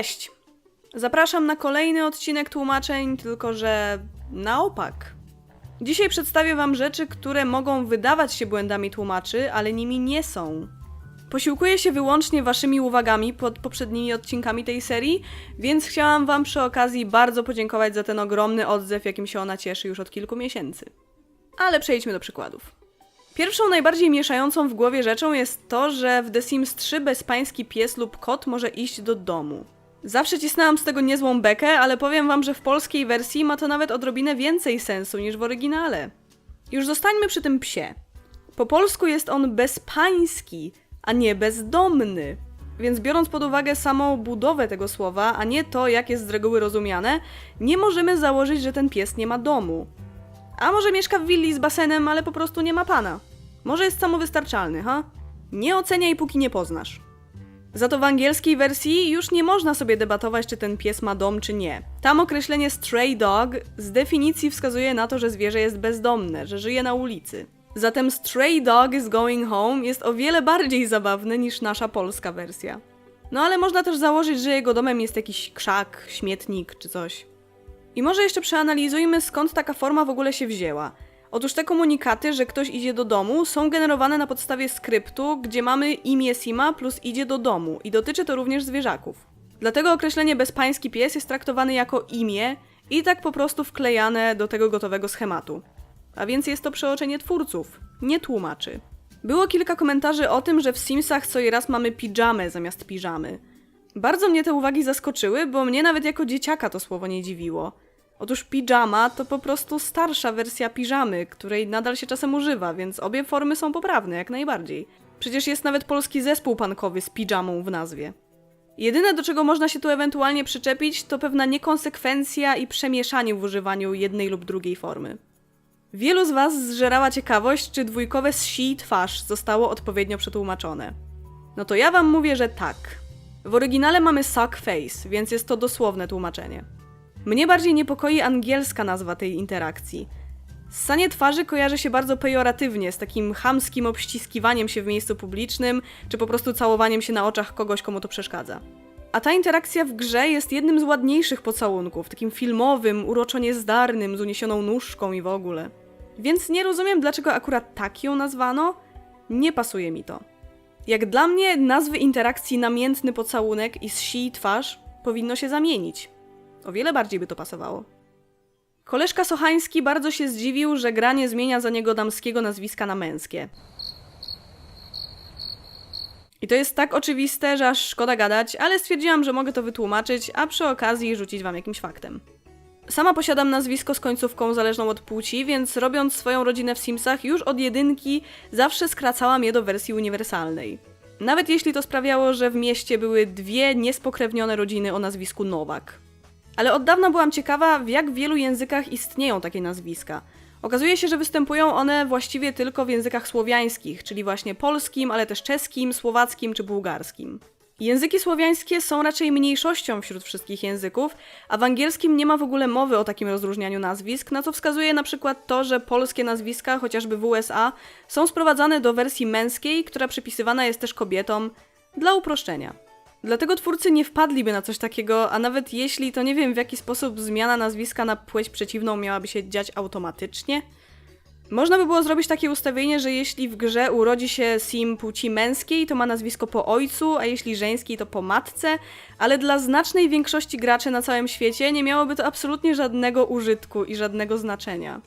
Cześć! Zapraszam na kolejny odcinek tłumaczeń, tylko że na opak. Dzisiaj przedstawię Wam rzeczy, które mogą wydawać się błędami tłumaczy, ale nimi nie są. Posiłkuję się wyłącznie Waszymi uwagami pod poprzednimi odcinkami tej serii, więc chciałam Wam przy okazji bardzo podziękować za ten ogromny odzew, jakim się ona cieszy już od kilku miesięcy. Ale przejdźmy do przykładów. Pierwszą najbardziej mieszającą w głowie rzeczą jest to, że w The Sims 3 bezpański pies lub kot może iść do domu. Zawsze cisnęłam z tego niezłą bekę, ale powiem wam, że w polskiej wersji ma to nawet odrobinę więcej sensu niż w oryginale. Już zostańmy przy tym psie. Po polsku jest on bezpański, a nie bezdomny. Więc biorąc pod uwagę samą budowę tego słowa, a nie to, jak jest z reguły rozumiane, nie możemy założyć, że ten pies nie ma domu. A może mieszka w willi z basenem, ale po prostu nie ma pana. Może jest samowystarczalny, ha? Nie oceniaj, póki nie poznasz. Za to w angielskiej wersji już nie można sobie debatować, czy ten pies ma dom, czy nie. Tam określenie stray dog z definicji wskazuje na to, że zwierzę jest bezdomne, że żyje na ulicy. Zatem stray dog is going home jest o wiele bardziej zabawny niż nasza polska wersja. No ale można też założyć, że jego domem jest jakiś krzak, śmietnik czy coś. I może jeszcze przeanalizujmy, skąd taka forma w ogóle się wzięła. Otóż te komunikaty, że ktoś idzie do domu, są generowane na podstawie skryptu, gdzie mamy imię Sima plus idzie do domu i dotyczy to również zwierzaków. Dlatego określenie bezpański pies jest traktowane jako imię i tak po prostu wklejane do tego gotowego schematu. A więc jest to przeoczenie twórców, nie tłumaczy. Było kilka komentarzy o tym, że w Simsach co i raz mamy pijamę zamiast piżamy. Bardzo mnie te uwagi zaskoczyły, bo mnie nawet jako dzieciaka to słowo nie dziwiło. Otóż pijama to po prostu starsza wersja piżamy, której nadal się czasem używa, więc obie formy są poprawne, jak najbardziej. Przecież jest nawet polski zespół punkowy z pijamą w nazwie. Jedyne, do czego można się tu ewentualnie przyczepić, to pewna niekonsekwencja i przemieszanie w używaniu jednej lub drugiej formy. Wielu z Was zżerała ciekawość, czy dwójkowe si twarz zostało odpowiednio przetłumaczone. No to ja Wam mówię, że tak. W oryginale mamy suck face, więc jest to dosłowne tłumaczenie. Mnie bardziej niepokoi angielska nazwa tej interakcji. Ssanie twarzy kojarzy się bardzo pejoratywnie z takim chamskim obściskiwaniem się w miejscu publicznym, czy po prostu całowaniem się na oczach kogoś, komu to przeszkadza. A ta interakcja w grze jest jednym z ładniejszych pocałunków, takim filmowym, uroczo niezdarnym, z uniesioną nóżką i w ogóle. Więc nie rozumiem, dlaczego akurat tak ją nazwano. Nie pasuje mi to. Jak dla mnie nazwy interakcji namiętny pocałunek i si twarz powinno się zamienić. O wiele bardziej by to pasowało. Koleżka Sochański bardzo się zdziwił, że gra nie zmienia za niego damskiego nazwiska na męskie. I to jest tak oczywiste, że aż szkoda gadać, ale stwierdziłam, że mogę to wytłumaczyć, a przy okazji rzucić wam jakimś faktem. Sama posiadam nazwisko z końcówką zależną od płci, więc robiąc swoją rodzinę w Simsach już od jedynki zawsze skracałam je do wersji uniwersalnej. Nawet jeśli to sprawiało, że w mieście były dwie niespokrewnione rodziny o nazwisku Nowak. Ale od dawna byłam ciekawa, w jak wielu językach istnieją takie nazwiska. Okazuje się, że występują one właściwie tylko w językach słowiańskich, czyli właśnie polskim, ale też czeskim, słowackim czy bułgarskim. Języki słowiańskie są raczej mniejszością wśród wszystkich języków, a w angielskim nie ma w ogóle mowy o takim rozróżnianiu nazwisk, na co wskazuje na przykład to, że polskie nazwiska, chociażby w USA, są sprowadzane do wersji męskiej, która przypisywana jest też kobietom, dla uproszczenia. Dlatego twórcy nie wpadliby na coś takiego, a nawet jeśli, to nie wiem w jaki sposób zmiana nazwiska na płeć przeciwną miałaby się dziać automatycznie. Można by było zrobić takie ustawienie, że jeśli w grze urodzi się sim płci męskiej, to ma nazwisko po ojcu, a jeśli żeńskiej, to po matce, ale dla znacznej większości graczy na całym świecie nie miałoby to absolutnie żadnego użytku i żadnego znaczenia.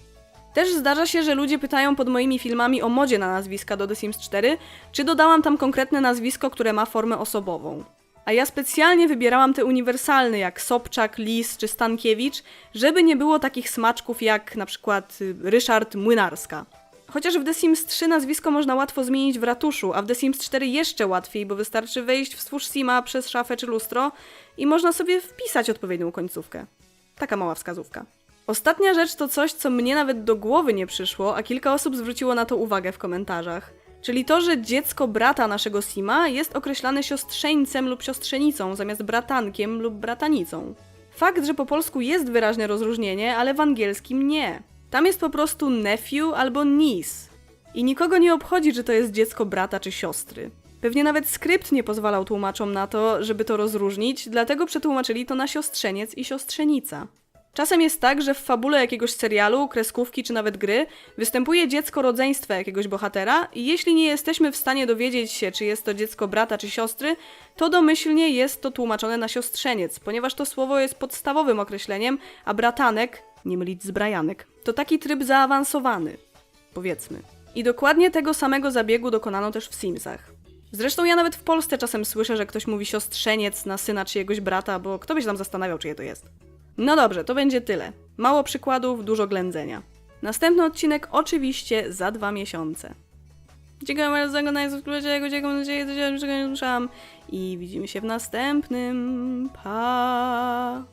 Też zdarza się, że ludzie pytają pod moimi filmami o modzie na nazwiska do The Sims 4, czy dodałam tam konkretne nazwisko, które ma formę osobową. A ja specjalnie wybierałam te uniwersalne, jak Sobczak, Lis czy Stankiewicz, żeby nie było takich smaczków jak na przykład y, Ryszard Młynarska. Chociaż w The Sims 3 nazwisko można łatwo zmienić w ratuszu, a w The Sims 4 jeszcze łatwiej, bo wystarczy wejść w stwórz Sima przez szafę czy lustro i można sobie wpisać odpowiednią końcówkę. Taka mała wskazówka. Ostatnia rzecz to coś, co mnie nawet do głowy nie przyszło, a kilka osób zwróciło na to uwagę w komentarzach. Czyli to, że dziecko brata naszego Sima jest określane siostrzeńcem lub siostrzenicą zamiast bratankiem lub bratanicą. Fakt, że po polsku jest wyraźne rozróżnienie, ale w angielskim nie. Tam jest po prostu nephew albo niece. I nikogo nie obchodzi, czy to jest dziecko brata czy siostry. Pewnie nawet skrypt nie pozwalał tłumaczom na to, żeby to rozróżnić, dlatego przetłumaczyli to na siostrzeniec i siostrzenica. Czasem jest tak, że w fabule jakiegoś serialu, kreskówki czy nawet gry występuje dziecko rodzeństwa jakiegoś bohatera i jeśli nie jesteśmy w stanie dowiedzieć się, czy jest to dziecko brata czy siostry, to domyślnie jest to tłumaczone na siostrzeniec, ponieważ to słowo jest podstawowym określeniem, a bratanek, nie mylić z brajanek, to taki tryb zaawansowany, powiedzmy. I dokładnie tego samego zabiegu dokonano też w Simsach. Zresztą ja nawet w Polsce czasem słyszę, że ktoś mówi siostrzeniec na syna czyjegoś brata, bo kto by się tam zastanawiał, czyje to jest. No dobrze, to będzie tyle. Mało przykładów, dużo ględzenia. Następny odcinek oczywiście za dwa miesiące. Dziękuję bardzo za oglądanie, subskrybowanie, dziękuję, nadzieję, że się. I widzimy się w następnym. Pa!